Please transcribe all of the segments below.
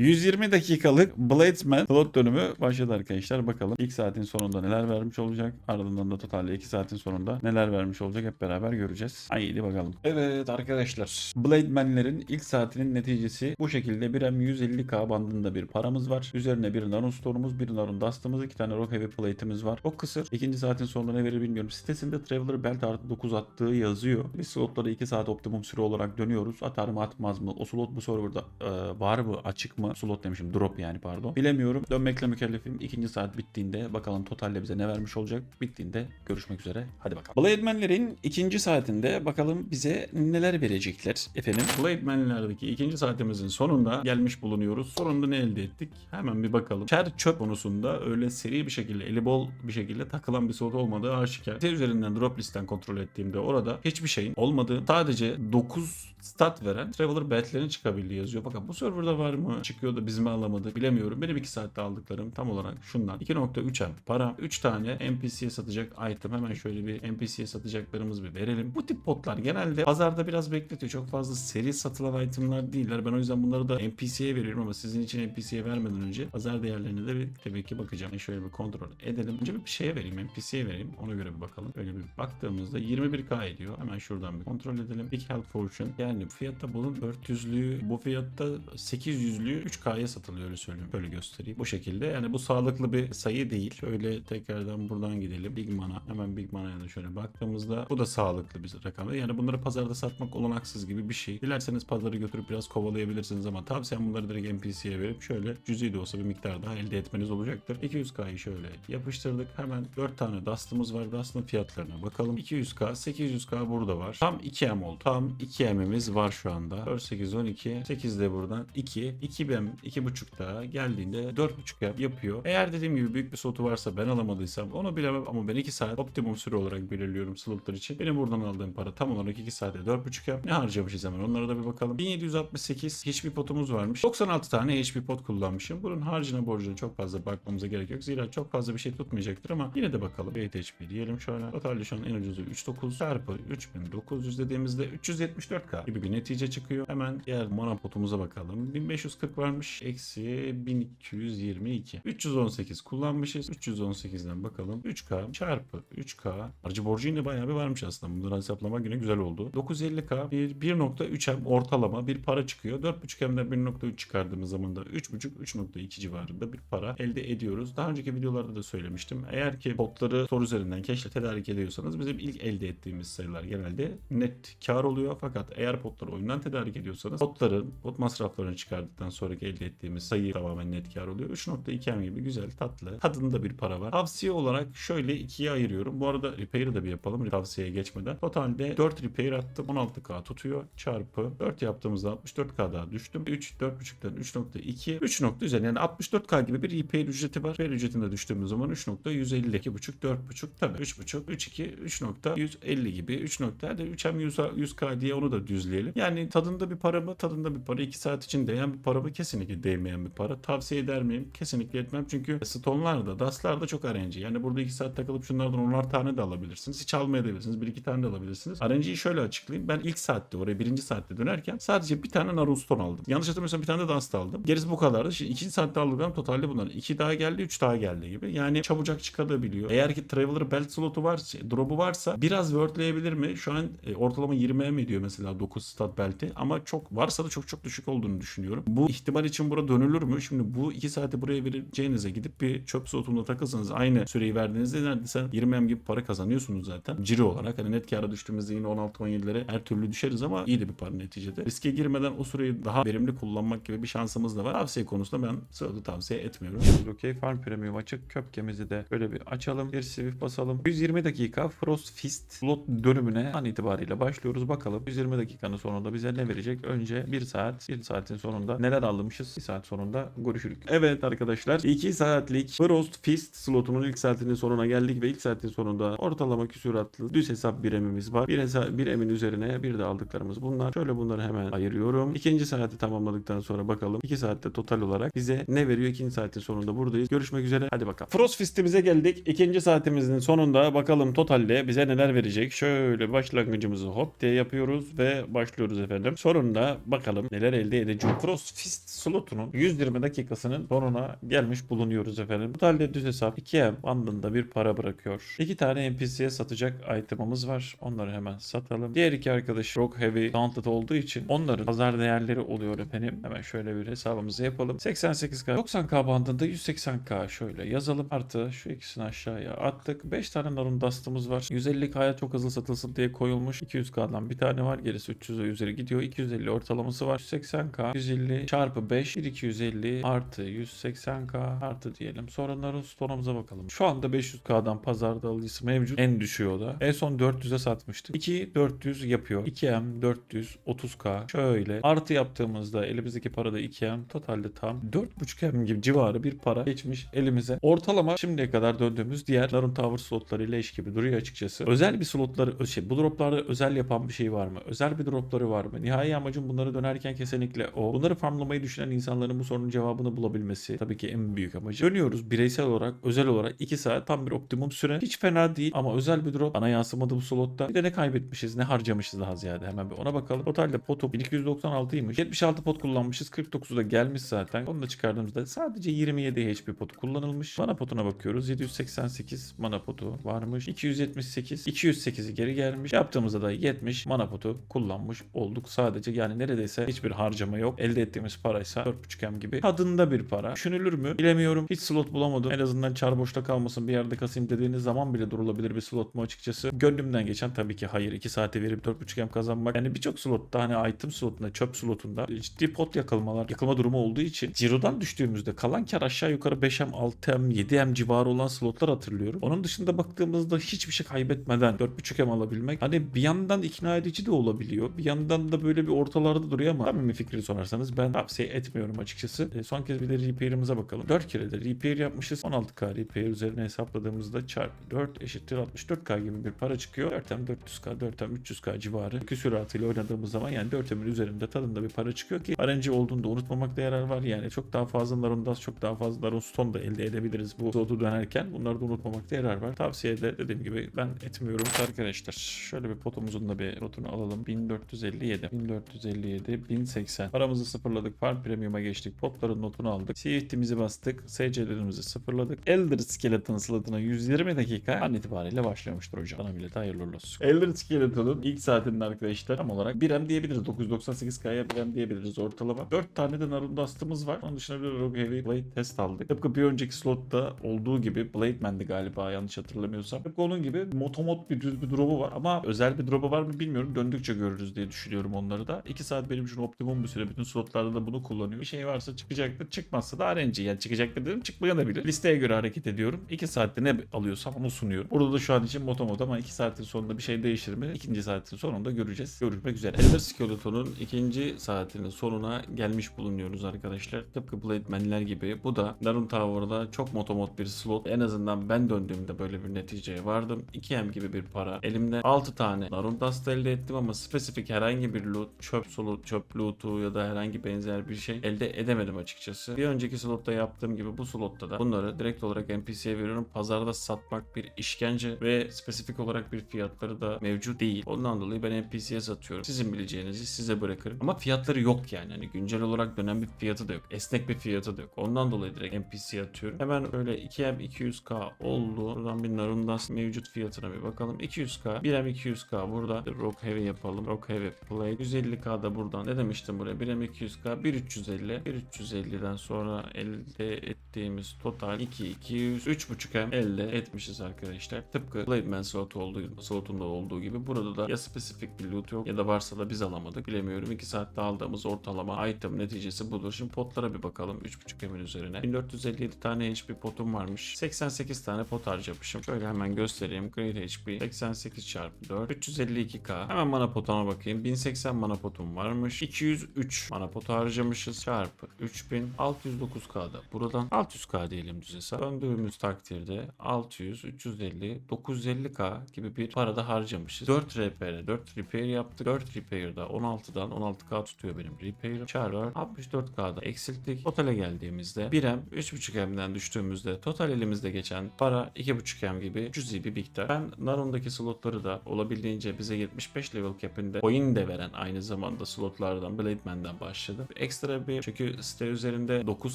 120 dakikalık Bladesman slot dönümü başladı arkadaşlar. Bakalım ilk saatin sonunda neler vermiş olacak. Ardından da totalde 2 saatin sonunda neler vermiş olacak hep beraber göreceğiz. Haydi bakalım. Evet arkadaşlar. Blademan'lerin ilk saatinin neticesi bu şekilde. Bir M150K bandında bir paramız var. Üzerine bir Narun Store'umuz, bir Narun Dust'ımız, iki tane Rock Heavy Plate'imiz var. Çok kısır. İkinci saatin sonunda ne verir bilmiyorum. Sitesinde Traveler Belt artı 9 attığı yazıyor. Biz slotları 2 saat optimum süre olarak dönüyoruz. Atar mı atmaz mı? O slot bu serverda e, var mı? Açık mı? Slot demişim. Drop yani pardon. Bilemiyorum. Dönmekle mükellefim. İkinci saat bittiğinde bakalım totalde bize ne vermiş olacak. Bittiğinde görüşmek üzere. Hadi bakalım. Blademan'lerin ikinci saatinde bakalım bize neler verecekler efendim. Blademan'lerdeki ikinci saatimizin sonunda gelmiş bulunuyoruz. Sonunda ne elde ettik? Hemen bir bakalım. Çer çöp konusunda öyle seri bir şekilde eli bol bir şekilde takılan bir slot olmadığı aşikar. Site üzerinden drop listen kontrol ettiğimde orada hiçbir şeyin olmadığı sadece 9 stat veren Traveler Belt'lerin çıkabildiği yazıyor. Fakat bu serverda var mı? Çıkıyor da biz mi alamadık bilemiyorum. Benim 2 saatte aldıklarım tam olarak şundan. 2.3 M para. 3 tane NPC'ye satacak item. Hemen şöyle bir NPC'ye satacaklarımız bir verelim. Bu tip potlar genelde pazarda biraz bekletiyor. Çok fazla seri satılan itemlar değiller. Ben o yüzden bunları da NPC'ye veriyorum ama sizin için NPC'ye vermeden önce pazar değerlerine de bir tabii ki bakacağım. Şöyle bir kontrol edelim. Önce bir şeye vereyim. NPC'ye vereyim. Ona göre bir bakalım. Böyle bir baktığımızda 21k ediyor. Hemen şuradan bir kontrol edelim. Big Health Fortune. Yani fiyatta bunun 400'lüğü bu fiyatta 800'lüğü 3k'ya satılıyor öyle söyleyeyim. Böyle göstereyim. Bu şekilde. Yani bu sağlıklı bir sayı değil. Şöyle tekrardan buradan gidelim. Big Mana. Hemen Big Mana'ya da şöyle baktığımızda bu da sağlıklı bir rakam. Yani bunları pazarda satmak olanaksız gibi bir şey. Dilerseniz pazarı götürüp biraz kovalayabilirsiniz ama tavsiyem bunları direkt NPC'ye verip şöyle cüzi de olsa bir miktar daha elde etmeniz olacaktır. 200k'yı şöyle yapıştırdık. Hemen 4 tane Dust'ımız var. Dust'ın fiyatlarına bakalım. 200k, 800k burada var. Tam 2M oldu. Tam 2M'imiz var şu anda. 4, 8, 12. 8 de buradan 2. 2M, 2.5 daha geldiğinde 4.5 yapıyor. Eğer dediğim gibi büyük bir slotu varsa ben alamadıysam onu bilemem ama ben 2 saat optimum süre olarak belirliyorum slotlar için. Benim buradan aldığım para tam olarak 2 saate 4.5 yap. Ne harcamışız hemen onlara da bir bakalım. 1768 HP potumuz varmış. 96 tane HP pot kullanmışım. Bunun harcına borcuna çok fazla bakmamıza gerek yok. Zira çok fazla bir şey tutmayacaktır ama yine de bakalım. 8 HP diyelim şöyle. Totalde şu an en ucuzu 39 çarpı 3900 dediğimizde 374k gibi bir netice çıkıyor. Hemen diğer mana potumuza bakalım. 1540 varmış. Eksi 1222. 318 kullanmışız. 318'den bakalım. 3k çarpı 3k. Harcı borcu yine bayağı bir varmış aslında. Bunları hesaplamak yine güzel oldu. 950k bir 1.3M ortalama bir para çıkıyor. 4.5M'den 1.3 çıkardığımız zaman da 3.5-3.2 civarında bir para elde ediyoruz. Daha önceki videolarda da söylemiştim. Eğer ki potları store üzerinden keşle tedarik ediyorsanız bizim ilk elde ettiğimiz sayılar genelde net kar oluyor. Fakat eğer potları oyundan tedarik ediyorsanız potların pot masraflarını çıkardıktan sonraki elde ettiğimiz sayı tamamen net kar oluyor. 3.2M gibi güzel tatlı tadında bir para var. Tavsiye olarak şöyle ikiye ayırıyorum. Bu arada repair'ı da bir yapalım tavsiyeye geçmeden. Totalde 4 repair attım. 16k tutuyor. Çarpı 4 yaptığımızda 64k daha düştüm. 3 4.5'ten 3.2 3 nokta üzerine yani 64k gibi bir repair ücreti var. Repair ücretinde düştüğümüz zaman 3.150 2.5 4.5 tabii 3.5 3.2 3.150 gibi 3 nokta hadi 3M 100, 100k diye onu da düzleyelim. Yani tadında bir para mı? Tadında bir para. 2 saat için değen bir para mı? Kesinlikle değmeyen bir para. Tavsiye eder miyim? Kesinlikle etmem. Çünkü stonlarda, dustlarda çok RNG. Yani burada 2 saat takılıp şunlardan 10'ar tane de alabilirsiniz. Hiç almayabilirsiniz. 1-2 tane de alabilirsiniz. RNG'yi şöyle açıklayayım. Ben ilk saatte oraya birinci saatte dönerken sadece bir tane Narun Stone aldım. Yanlış hatırlamıyorsam bir tane de Dust aldım. Gerisi bu kadardı. Şimdi ikinci saatte aldıklarım totalde bunlar. 2 daha geldi, 3 daha geldi gibi. Yani çabucak çıkabiliyor. Eğer ki Traveler Belt slotu varsa, drop'u varsa biraz wordlayabilir mi? Şu an e, ortalama 20 mi diyor mesela 9 stat belti ama çok varsa da çok çok düşük olduğunu düşünüyorum. Bu ihtimal için bura dönülür mü? Şimdi bu 2 saati buraya vereceğinize gidip bir çöp slotunda takılsanız aynı süreyi verdiğinizde neredeyse 20 M gibi para kazanıyorsunuz zaten. Ciri olarak hani net kâra düştüğümüzde yine 16-17'lere her türlü düşeriz ama iyi de bir para neticede. Riske girmeden o süreyi daha verimli kullanmak gibi bir şansımız da var. Tavsiye konusunda ben slotu tavsiye etmiyorum. Okey Farm Premium açık. Köpkemizi de böyle bir açalım. Bir swift basalım. 120 dakika Frost Fist slot dönümüne an itibariyle başlıyoruz. Bakalım 120 dakikanın sonunda bize ne verecek? Önce 1 saat, 1 saatin sonunda neler almışız? 1 saat sonunda görüşürük. Evet arkadaşlar 2 saatlik Frost Fist slotunun ilk saatinin sonuna geldik ve ilk saatin sonunda ortalama küsuratlı düz hesap bir emimiz var. Bir, hesa- bir emin üzerine bir de aldıklarımız bunlar. Şöyle bunları hemen ayırıyorum. İkinci saati tamamladıktan sonra bakalım 2 saatte total olarak bize ne veriyor? İkinci saatin sonunda buradayız. Görüşmek üzere. Hadi bakalım. Frost Fist'imize geldik. İkinci saatimizin sonunda bakalım totalde bize neler verecek. Şöyle başlangıcımızı hop diye yapıyoruz ve başlıyoruz efendim. Sonunda bakalım neler elde edeceğiz. Frost Fist slotunun 120 dakikasının sonuna gelmiş bulunuyoruz efendim. Totalde düz hesap 2M bandında bir para bırakıyor. İki tane NPC'ye satacak itemımız var. Onları hemen satalım. Diğer iki arkadaş Rock Heavy Gauntlet olduğu için onların pazar değerleri oluyor efendim. Hemen şöyle bir hesabımızı yapalım. 88k 90k bandında 180k şöyle yazalım. Artı şu ikisini aşağıya attık. 5 tane Narun Dust'ımız var. 150k'ya çok hızlı satılsın diye koyulmuş. 200k'dan bir tane var. Gerisi 300'e üzeri gidiyor. 250 ortalaması var. 180k 150 çarpı 5 1250 artı 180k artı diyelim. Sonra Narun Stone'umuza bakalım. Şu anda 500k'dan pazarda alıcısı mevcut. En düşüğü da. En son 400'e satmıştık. 2 400 yapıyor. 2M 400 30k. Şöyle artı yaptığımızda elimizdeki parada 2M totalde tam 4.5M gibi civarı bir para geçmiş elimize. Ortalama şimdiye kadar döndüğümüz diğer Narun Tower slotları ile eş gibi duruyor açıkçası. Özel bir slotları şey bu droplarda özel yapan bir şey var mı? Özel bir dropları var mı? Nihai amacım bunları dönerken kesinlikle o. Bunları farmlamayı düşünen insanların bu sorunun cevabını bulabilmesi tabii ki en büyük amacı. Dönüyoruz bireysel olarak, özel olarak 2 saat tam bir optimum süre. Hiç fena değil ama özel bir drop bana yansımadı bu slotta. Bir de ne kaybetmişiz, ne harcamışız daha ziyade. Hemen bir ona bakalım. Totalde potu 1296'ymış. 76 pot kullanmışız. 49'u da gelmiş zaten. Onu da çıkardığımızda sadece 27 HP potu kullanılmış. Mana potuna bakıyoruz. 788 mana potu varmış. 278, 208'i geri gelmiş. Yaptığımızda da 70 mana potu kullanmış olduk sadece. Yani neredeyse hiçbir harcama yok. Elde ettiğimiz paraysa 4.5M gibi. Tadında bir para. Düşünülür mü? Bilemiyorum. Hiç slot bulamadım. En azından çar boşta kalmasın bir yerde kasayım dediğiniz zaman bile durulabilir bir slot mu açıkçası? Gönlümden geçen tabii ki hayır. 2 saate verip 4.5M kazanmak. Yani birçok slotta hani item slotunda, çöp slotunda ciddi pot yakılmalar, yakılma durumu olduğu için Ciro'dan düştüğümüzde kalan kar aşağı yukarı 5M, 6M, 7M civarı olan slotlar hatırlıyorum. Onun dışında baktığımızda hiçbir şey kaybetmeden 4.5M alabilmek hani bir yandan ikna edici de olabiliyor. Bir yandan da böyle bir ortalarda duruyor ama tabii mi fikri sorarsanız ben tavsiye etmiyorum açıkçası. E, son kez bir de repair'imize bakalım. 4 kere de repair yapmışız. 16k repair üzerine hesapladığımızda çarpı 4 eşittir 64k gibi bir para çıkıyor. 4M 400k, 4M 300k civarı küsuratıyla oynadığımız zaman yani 4M'in üzerinde tadında bir para çıkıyor ki RNG olduğunda unutmamakta yarar var. Yani çok daha fazla Narun Dust, çok daha fazla Narun Stone da elde edebiliriz bu slotu dönerken. Bunları da unutmamakta yarar var. Tavsiye de dediğim gibi ben etmiyorum arkadaşlar. Şöyle bir potumuzun da bir notunu alalım. 1457, 1457, 1080. Paramızı sıfırladık. Farm Premium'a geçtik. Potların notunu aldık. CFT'mizi bastık. SC'lerimizi sıfırladık. Elder Skeleton slotuna 120 dakika an itibariyle başlamıştır hocam. Bana bile hayırlı olsun. Elder Skeleton'un ilk saatinde arkadaşlar tam olarak 1M diyebiliriz. 998K'ya 1M diyebiliriz ortalama. 4 tane de Narun Dust'ımız var. Onun dışında bir Rogue Heavy Blade test aldık. Tıpkı bir önceki slotta olduğu gibi Blade Man'di galiba yanlış hatırlamıyorsam. Tıpkı onun gibi motomot bir düz bir drop'u var ama özel bir drop'u var mı bilmiyorum. Döndükçe görürüz diye düşünüyorum onları da. 2 saat benim için optimum bir süre. Bütün slotlarda da bunu kullanıyorum. Bir şey varsa çıkacaktır. Çıkmazsa da RNG. Yani çıkacaktır dedim. Çıkmayabilir. Listeye göre hareket ediyorum. 2 saatte ne alıyorsam onu sunuyorum. Burada da şu an için motomot ama 2 saatin sonunda bir şey değişir mi? İkinci saatin sonunda göreceğiz. Görüşmek üzere. Elder Skeleton'un ikinci saatinin sonuna gelmiş bulunuyoruz arkadaşlar. Tıpkı Blade Man'ler gibi. Bu da Narun Tower'da çok motomot bir slot. En azından ben döndüğümde böyle bir neticeye vardım. 2M gibi bir para. Elimde 6 tane Narun Dust elde ettim ama spesifik herhangi bir loot, çöp solu, çöp loot'u ya da herhangi benzer bir şey elde edemedim açıkçası. Bir önceki slotta yaptığım gibi bu slotta da bunları direkt olarak NPC'ye veriyorum. Pazarda satmak bir işkence ve spesifik olarak bir fiyatları da mevcut değil. Ondan dolayı ben NPC'ye satıyorum. Sizin bileceğinizi size bırakırım. Ama fiyatları yok yani. Hani güncel olarak dönen bir fiyatı da yok. Esnek bir fiyatı da yok. Ondan dolayı direkt NPC'ye atıyorum. Hemen öyle 2M 200k oldu. Buradan bir Narundas mevcut fiyatına bir bakalım. 200k. 1M 200k burada. Rock Heavy yapalım. Rock Heavy Play. 150k da buradan. Ne demiştim buraya? 1M 200k. 1350. 1350'den sonra elde ettiğimiz total 2 200 3.5M elde etmişiz arkadaşlar. Tıpkı Blade Man slot olduğu, slotunda olduğu gibi burada da ya spesifik bir loot yok ya da varsa da biz alamadık. Bilemiyorum. 2 saatte aldığımız ortalama item neticesi budur. Şimdi potlara bir bakalım. 3.5M'in üzerine. 1457 tane HP potum varmış. 88 tane pot harcamışım. Şöyle hemen göstereyim. Great HP 88 çarpı 4. 352k. Hemen mana potuna bakayım. 1080 mana potum varmış. 203 mana pot harcamışız. Çarpı 3000. 609k'da. Buradan 600k diyelim düz hesap. Döndüğümüz takdirde 600, 350, 950k gibi bir para da harcamışız. 4 repair, 4 repair yaptık. 4 repair'da 16'dan 16k tutuyor benim repair. Çarpı 64k'da eksilttik. Totale geldiğimizde 1M 3.5M'den düştüğümüzde total elimizde geçen para 2.5M gibi cüzi bir miktar. Ben Narun'daki slotları da olabildiğince bize 75 level cap'inde coin de veren aynı zamanda slotlardan Blade Man'den başladım. Ekstra bir çünkü site üzerinde 9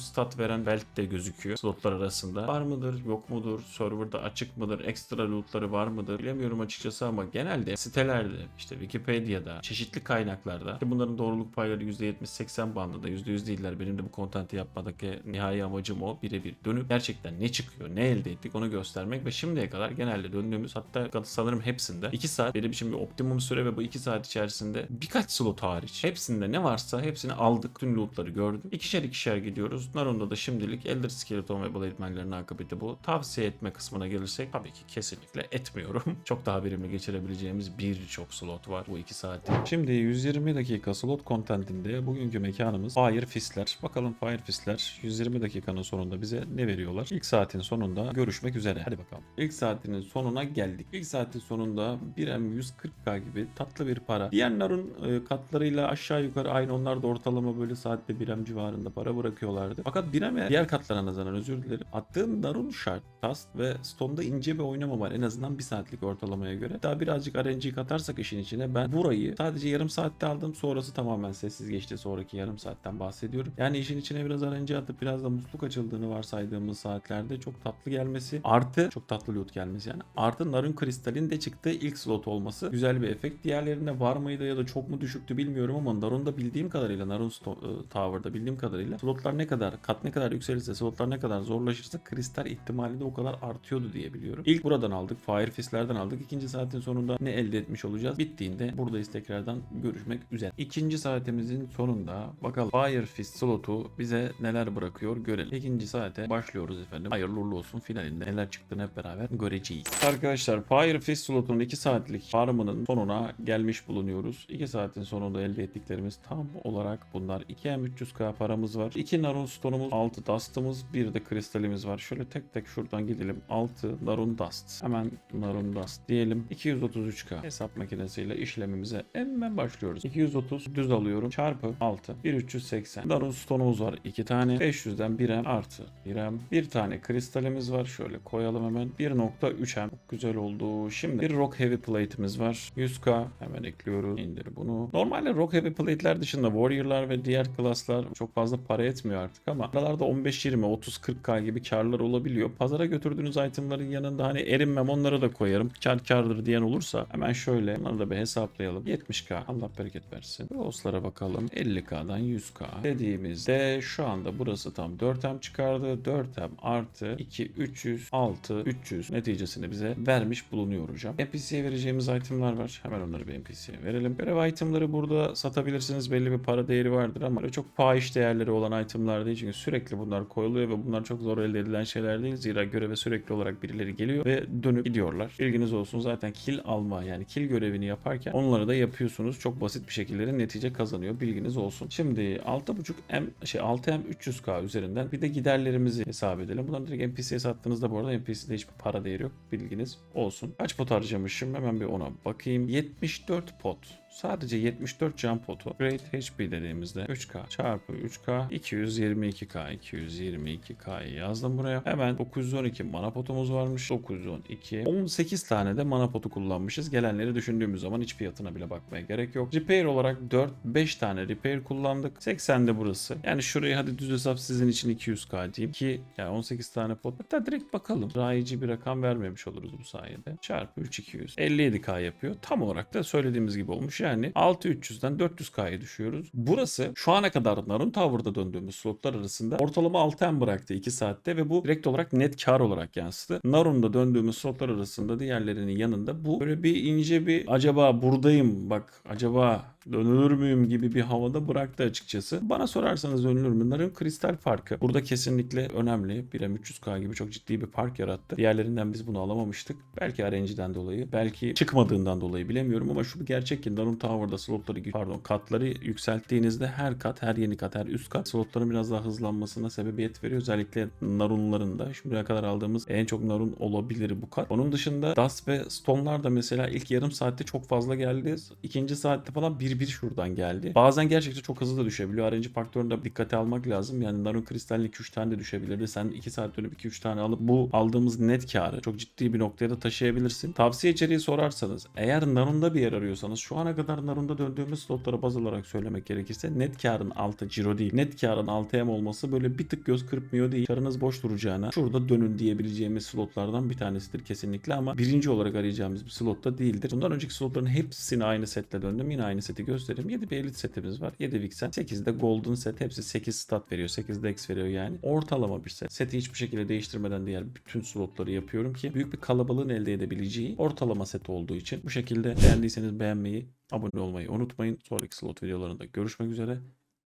stat veren belt de gözüküyor slotlar arasında. Var mıdır yok mudur serverda açık mıdır ekstra lootları var mıdır bilemiyorum açıkçası ama genelde sitelerde işte Wikipedia'da çeşitli kaynaklarda ki bunların doğruluk payları %70-80 bandında %100 değiller benim de bu kontenti yapmadaki nihai amacım o birebir dönüp gerçekten ne çıkıyor ne elde ettik onu göstermek ve şimdiye kadar genelde döndüğümüz hatta sanırım hepsinde 2 saat benim için bir optimum süre ve bu 2 saat içerisinde birkaç slot hariç hepsinde ne varsa hepsini aldık tüm lootları gördüm. İkişer ikişer gidiyoruz. Narun'da da şimdilik Elder Skeleton ve Blade Man'lerin akıbeti bu. Tavsiye etme kısmına gelirsek tabii ki kesinlikle etmiyorum. Çok daha verimli geçirebileceğimiz birçok slot var bu 2 saatte. Şimdi 120 dakika slot contentinde bugünkü mekanımız Fire Fist'ler. Bakalım Fire Fist'ler 120 dakikanın sonunda bize ne veriyorlar? İlk saatin sonunda görüşmek üzere. Hadi bakalım. İlk saatinin sonuna geldik. İlk saatin sonunda 1M 140k gibi tatlı bir para. Diğer narın e, katlarıyla aşağı yukarı aynı onlar da ortalama böyle saatte 1M civarında para bırakıyorlardı. Fakat 1M diğer katlara nazaran özür dilerim. Attığın narun şart, task ve stone'da ince bir oynama var. En azından bir saatlik ortalamaya göre. Daha birazcık RNG katarsak işin içine ben burayı sadece yarım saatte aldım. Sonrası tamamen sessiz geçti. Sonraki yarım saatten bahsediyorum. Yani işin içine biraz RNG atıp biraz da musluk açıldığını varsaydığımız saatlerde çok tatlı gelmesi. Artı çok tatlı loot gelmesi yani. Artı narın kristalin de çıktığı ilk slot olması güzel bir efekt. Diğerlerinde var mıydı ya da çok mu düşüktü bilmiyorum ama Narun'da bildiğim kadarıyla Narun Sto- e, Tower'da bildiğim kadarıyla slotlar ne kadar kat ne kadar yükselirse slotlar ne kadar zorlaşırsa kristal ihtimali de o kadar artıyordu diye biliyorum. İlk buradan aldık. Fire Fist'lerden aldık. İkinci saatin sonunda ne elde etmiş olacağız? Bittiğinde buradayız tekrardan görüşmek üzere. İkinci saatimizin sonunda bakalım Fire Fist slotu bize neler bırakıyor görelim. İkinci saate başlıyoruz efendim. Hayırlı uğurlu olsun finalinde neler çıktığını hep beraber göreceğiz. Arkadaşlar Fire Fist slotunun 2 saatlik farmının sonuna gelmiş bulunuyoruz. 2 saatin sonunda elde ettiklerimiz tam olarak bunlar. 2M300k paramız var. 2 Narun Stone'umuz, 6 Dust'ımız, bir de kristalimiz var. Şöyle tek tek şuradan gidelim. 6 Narun Dust. Hemen Narun Dust diyelim. 233k hesap makinesiyle işlemimize hemen başlıyoruz. 230 düz alıyorum. Çarpı 6. 1380. Narun Stone'umuz var 2 tane. 500'den 1M artı 1M. Bir tane kristalimiz var. Şöyle koyalım hemen. 1.3M. Çok güzel oldu. Şimdi bir Rock Heavy Plate'imiz var. 100k. Hemen ekliyoruz. İndir bunu. Normalde Rock Heavy Plate'ler dışında Warrior'lar ve diğer klaslar çok fazla para etmiyor artık ama aralarda 15-20, 30-40k gibi karlar olabiliyor. Pazara götürdüğünüz itemların yanında hani erinmem onları da koyarım. Kar kardır diyen olursa hemen şöyle onları da bir hesaplayalım. 70k. Allah bereket versin. Ross'lara bakalım. 50k'dan 100k. Dediğimizde şu anda burası tam 4M çıkardı. 4M artı 2 300 6 300 neticesini bize vermiş bulunuyor hocam. NPC'ye vereceğimiz itemler var. Hemen onları bir NPC'ye verelim. Görev itemları burada satabilirsiniz. Belli bir para değeri vardır ama öyle çok fahiş değerleri olan itemlar değil. Çünkü sürekli bunlar koyuluyor ve bunlar çok zor elde edilen şeyler değil. Zira göreve sürekli olarak birileri geliyor ve dönüp gidiyorlar. Bilginiz olsun zaten kill alma yani kill görevini yaparken onları da yapıyorsunuz. Çok basit bir şekilde netice kazanıyor. Bilginiz olsun. Şimdi 6.5 M şey 6M 300K üzerinden bir de giderlerimizi hesap edelim. Bunları direkt NPC'ye sattığınızda bu arada NPC'de hiçbir para değeri yok. Bilginiz olsun. Kaç pot harcamışım? Hemen bir ona bakayım. 74 pot. Sadece 74 can potu. Great HP dediğimizde 3K çarpı 3K 222K 222K'yı yazdım buraya. Hemen 912 mana potumuz varmış. 912. 18 tane de mana potu kullanmışız. Gelenleri düşündüğümüz zaman hiç fiyatına bile bakmaya gerek yok. Repair olarak 4-5 tane repair kullandık. 80 de burası. Yani şurayı hadi düz hesap sizin için 200K diyeyim ki yani 18 tane pot. Hatta direkt bakalım. Rayici bir rakam vermemiş oluruz bu sayede. Çarpı 3 200. 57K yapıyor. Tam olarak da söylediğimiz gibi olmuş. Yani 6300'den 400K'ya düşüyoruz. Burası şu ana kadar Narun Tower'da döndüğümüz slotlar arasında ortalama 6M bıraktı 2 saatte ve bu direkt olarak net kar olarak yansıdı. Narun'da döndüğümüz slotlar arasında diğerlerinin yanında bu böyle bir ince bir acaba buradayım bak acaba dönülür müyüm gibi bir havada bıraktı açıkçası. Bana sorarsanız dönülür mü? Narın kristal farkı burada kesinlikle önemli. 1M 300K gibi çok ciddi bir fark yarattı. Diğerlerinden biz bunu alamamıştık. Belki RNG'den dolayı, belki çıkmadığından dolayı bilemiyorum ama şu bir gerçek ki Narun Tower'da slotları, pardon katları yükselttiğinizde her kat, her yeni kat, her üst kat slotların biraz daha hızlanmasına sebebiyet veriyor. Özellikle Narun'ların da şimdiye kadar aldığımız en çok Narun olabilir bu kat. Onun dışında Dust ve Stone'lar da mesela ilk yarım saatte çok fazla geldi. İkinci saatte falan bir bir şuradan geldi. Bazen gerçekten çok hızlı da düşebiliyor. RNG faktörünü de dikkate almak lazım. Yani Narun Kristal'in 2-3 tane de düşebilirdi. Sen 2 saat dönüp 2-3 tane alıp bu aldığımız net karı çok ciddi bir noktaya da taşıyabilirsin. Tavsiye içeriği sorarsanız eğer Narun'da bir yer arıyorsanız şu ana kadar Narun'da döndüğümüz slotlara baz olarak söylemek gerekirse net karın altı ciro değil. Net karın 6M olması böyle bir tık göz kırpmıyor değil. Karınız boş duracağına şurada dönün diyebileceğimiz slotlardan bir tanesidir kesinlikle ama birinci olarak arayacağımız bir slotta değildir. Bundan önceki slotların hepsini aynı setle döndüm. Yine aynı seti göstereyim. 7 bir elit setimiz var. 7 Vixen. 8'de Golden set. Hepsi 8 stat veriyor. 8 Dex veriyor yani. Ortalama bir set. Seti hiçbir şekilde değiştirmeden diğer bütün slotları yapıyorum ki büyük bir kalabalığın elde edebileceği ortalama set olduğu için bu şekilde beğendiyseniz beğenmeyi, abone olmayı unutmayın. Sonraki slot videolarında görüşmek üzere.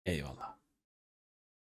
Eyvallah.